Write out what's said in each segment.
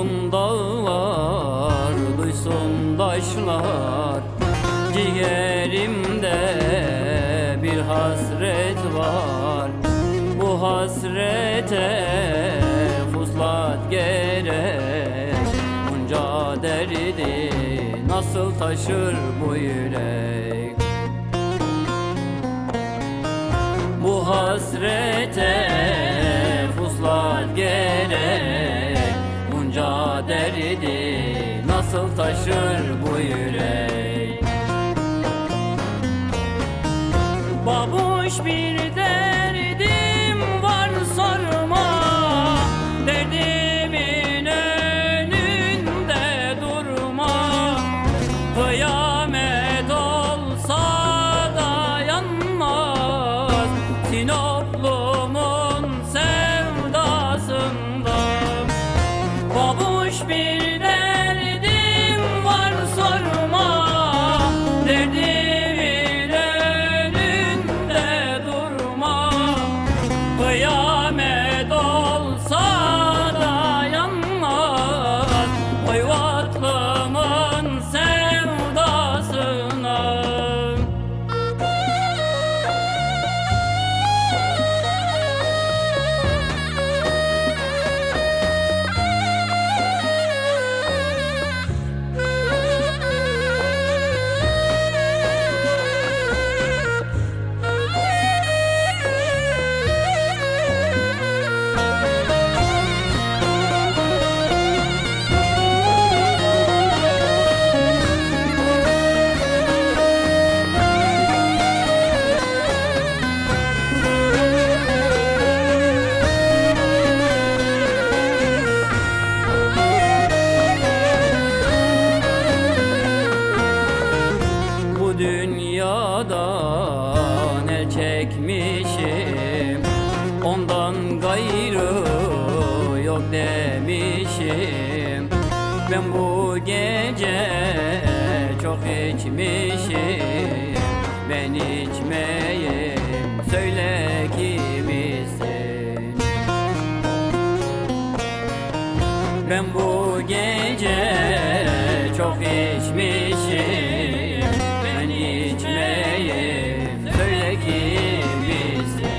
Duysun dağlar, duysun taşlar. Ciğerimde bir hasret var. Bu hasrete fuslat gerek. Bunca derdi nasıl taşır bu yürek? Bu hasrete taşır bu yürek. Babuş bir derdim içmişim Ben içmeyim söyle kimisin? Ben bu gece çok içmişim. Ben içmeyim söyle kimisin?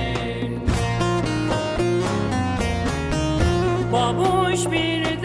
Babuş bir